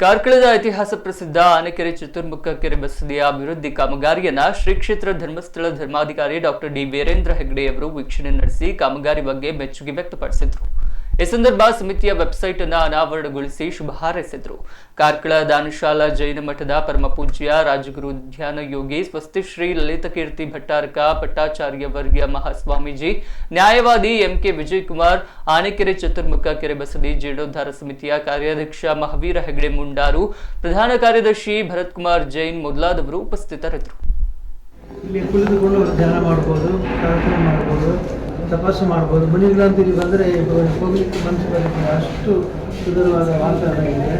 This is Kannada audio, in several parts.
ಕಾರ್ಕಳದ ಇತಿಹಾಸ ಪ್ರಸಿದ್ಧ ಆನೆಕೆರೆ ಚತುರ್ಮುಖ ಕೆರೆ ಬಸದಿಯ ಅಭಿವೃದ್ಧಿ ಕಾಮಗಾರಿಯನ್ನ ಶ್ರೀ ಕ್ಷೇತ್ರ ಧರ್ಮಸ್ಥಳ ಧರ್ಮಾಧಿಕಾರಿ ಡಾಕ್ಟರ್ ಡಿ ವೀರೇಂದ್ರ ಹೆಗ್ಡೆಯವರು ವೀಕ್ಷಣೆ ನಡೆಸಿ ಕಾಮಗಾರಿ ಬಗ್ಗೆ ಮೆಚ್ಚುಗೆ ವ್ಯಕ್ತಪಡಿಸಿದರು. ಈ ಸಂದರ್ಭ ಸಮಿತಿಯ ವೆಬ್ಸೈಟ್ ಅನ್ನು ಅನಾವರಣಗೊಳಿಸಿ ಶುಭ ಹಾರೈಸಿದರು ಕಾರ್ಕಳ ದಾನಶಾಲಾ ಜೈನ ಮಠದ ಪರಮ ಪೂಜ್ಯ ರಾಜಗುರು ಧ್ಯಾನ ಯೋಗಿ, ಸ್ವಸ್ತಿ ಶ್ರೀ ಲಲಿತಕೀರ್ತಿ ಭಟ್ಟಾರಕ ಪಟ್ಟಾಚಾರ್ಯ ವರ್ಗೀಯ ಮಹಾಸ್ವಾಮೀಜಿ, ನ್ಯಾಯವಾದಿ ಎಂಕೆ ವಿಜಯಕುಮಾರ್, ಆನೆಕೆರೆ ಚತುರ್ಮುಖ ಕೆರೆ ಬಸದಿ ಜೀರ್ಣೋದ್ಧಾರ ಸಮಿತಿಯ ಕಾರ್ಯಾಧ್ಯಕ್ಷ ಮಹಾವೀರ ಹೆಗಡೆ ಮುಂಡಾರು, ಪ್ರಧಾನ ಕಾರ್ಯದರ್ಶಿ ಭರತ್ ಕುಮಾರ್ ಜೈನ್ ಮೊದಲಾದವರು ಉಪಸ್ಥಿತರಿದ್ದರು. ಇಲ್ಲಿ ಕುಳಿತುಕೊಂಡು ಧ್ಯಾನ ಮಾಡ್ಬೋದು, ಪ್ರಾರ್ಥನೆ ಮಾಡ್ಬೋದು. ತಪಸ್ಸು ಮಾಡ್ಬೋದು. ಮುನಿಗಳಂತ ಇಲ್ಲಿ ಬಂದರೆ ಹೋಗ್ಲಿಕ್ಕೆ ಮನಸ್ಸು ಬರುತ್ತೆ ಅಷ್ಟು ಸುಂದರವಾದ ವಾತಾವರಣ ಇದೆ.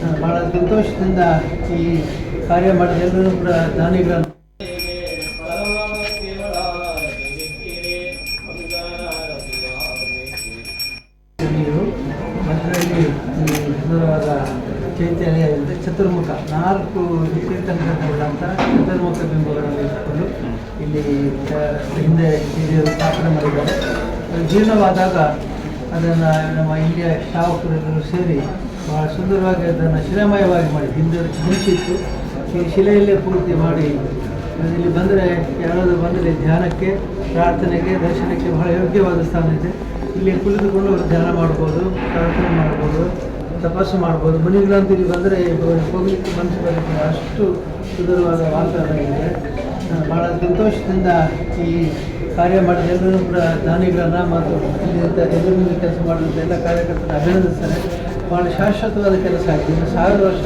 ನಾನು ಭಾಳ ಸಂತೋಷದಿಂದ ಈ ಕಾರ್ಯ ಮಾಡಿದ ಎಲ್ಲರೂ ಕೂಡ ದಾನಿಗಳನ್ನು ನೀರು ಮಧ್ಯದಲ್ಲಿ ಈ ಸುಂದರವಾದ ಚೈತ್ಯಾಲಯ ಇದೆ ಚತುರ್ಮುಖ. ನಾಲ್ಕು ತೀರ್ಥಂಕರಗಳಂತ ಚತುರ್ಮುಖ ಬಿಂಬಗಳನ್ನು ಇಟ್ಕೊಂಡು ಇಲ್ಲಿ ಹಿಂದೆ ಹಿರಿಯರು ಸ್ಥಾಪನೆ ಮಾಡಿದ್ದಾರೆ. ಜೀರ್ಣವಾದಾಗ ಅದನ್ನು ನಮ್ಮ ಇಲ್ಲಿಯ ಶಾವಕರೆಲ್ಲರೂ ಸೇರಿ ಬಹಳ ಸುಂದರವಾಗಿ ಅದನ್ನು ಶಿಲಾಮಯವಾಗಿ ಮಾಡಿ, ಹಿಂದೆ ಮುಂಚಿತ್ತು ಈ ಶಿಲೆಯಲ್ಲೇ ಪೂರ್ತಿ ಮಾಡಿ ಇಲ್ಲಿ ಬಂದರೆ ಯಾರಾದರೂ ಬಂದರೆ ಧ್ಯಾನಕ್ಕೆ, ಪ್ರಾರ್ಥನೆಗೆ, ದರ್ಶನಕ್ಕೆ ಬಹಳ ಯೋಗ್ಯವಾದ ಸ್ಥಾನ ಇದೆ. ಇಲ್ಲಿ ಕುಳಿತುಕೊಂಡು ಧ್ಯಾನ ಮಾಡ್ಬೋದು, ಪ್ರಾರ್ಥನೆ ಮಾಡ್ಬೋದು. ತಪಸ್ಸು ಮಾಡ್ಬೋದು. ಮುನಿಗಳಂತ ಇಲ್ಲಿ ಬಂದರೆ ಹೋಗ್ಲಿಕ್ಕೆ ಮನಸ್ಸು ಬರುತ್ತೆ ಅಷ್ಟು ಸುಂದರವಾದ ವಾತಾವರಣ ಇದೆ. ನಾನು ಭಾಳ ಸಂತೋಷದಿಂದ ಈ ಕಾರ್ಯ ಮಾಡಿದ ಎಲ್ಲರೂ ಕೂಡ ದಾನಿಗಳನ್ನು ಮತ್ತು ಇಲ್ಲಿಂದ ಎಲ್ಲರಿಗೂ ಕೆಲಸ ಮಾಡುವಂಥ ಎಲ್ಲ ಕಾರ್ಯಕರ್ತರನ್ನು ಅಭಿನಂದಿಸ್ತಾರೆ. ಭಾಳ ಶಾಶ್ವತವಾದ ಕೆಲಸ ಆಗಿದೆ. ಸಾವಿರ ವರ್ಷ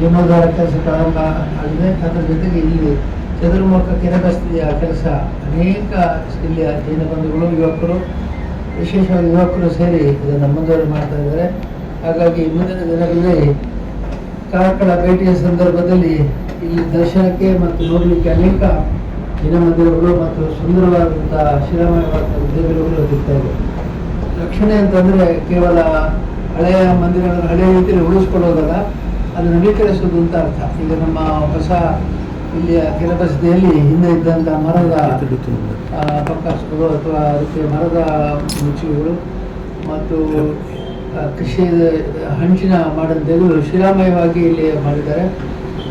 ಜೀರ್ಣೋದ್ಧಾರ ಕೆಲಸ ಪ್ರಾರಂಭ ಆಗಿದೆ. ಅದರ ಜೊತೆಗೆ ಇಲ್ಲಿ ಚದುರ್ಮುಖ ಕೆರೆ ಬಸ್ತಿಯ ಕೆಲಸ ಅನೇಕ ಇಲ್ಲಿಯ ಜೈನ ಬಂಧುಗಳು, ಯುವಕರು, ವಿಶೇಷವಾಗಿ ಯುವಕರು ಸೇರಿ ಇದನ್ನು ಮುಂದುವರೆ ಮಾಡ್ತಾ ಇದ್ದಾರೆ. ಹಾಗಾಗಿ ಮುಂದಿನ ದಿನಗಳಲ್ಲಿ ಕಾರ್ಕಳ ಭೇಟಿಯ ಸಂದರ್ಭದಲ್ಲಿ ಇಲ್ಲಿ ದರ್ಶನಕ್ಕೆ ಮತ್ತು ನೋಡಲಿಕ್ಕೆ ಅನೇಕ ದಿನಮಂದಿರಗಳು ಮತ್ತು ಸುಂದರವಾದಂತಹ ಶಿಲಾಮಯವಾದ ದೇಗುಲಗಳು ಸಿಗ್ತವೆ ರಕ್ಷಣೆ ಅಂತಂದರೆ ಕೇವಲ ಹಳೆಯ ಮಂದಿರಗಳನ್ನು ಹಳೆಯ ರೀತಿಯಲ್ಲಿ ಉಳಿಸ್ಕೊಳ್ಳೋದಲ್ಲ ಅದು ನವೀಕರಿಸೋದು ಅಂತ ಅರ್ಥ. ಈಗ ನಮ್ಮ ಹೊಸ ಇಲ್ಲಿಯ ಕೆಲಬಸದಿಯಲ್ಲಿ ಹಿಂದೆ ಇದ್ದಂಥ ಮರದ ಪಕ್ಕಾಸುಗಳು ಅಥವಾ ಅದಕ್ಕೆ ಮರದ ಮುಚ್ಚಿಗಳು ಮತ್ತು ಕೃಷಿ ಹಂಚಿನ ಮಾಡಿದ ಶಿಲಾಮಯವಾಗಿ ಇಲ್ಲಿ ಮಾಡಿದ್ದಾರೆ.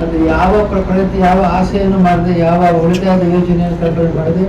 ಅದು ಯಾವ ಪ್ರಕೃತಿ ಯಾವ ಆಸೆಯನ್ನು ಮಾಡದೆ, ಯಾವ ಉಳಿತಾಯದ ಯೋಜನೆಯನ್ನು ಕಲ್ಪನೆ ಮಾಡದೆ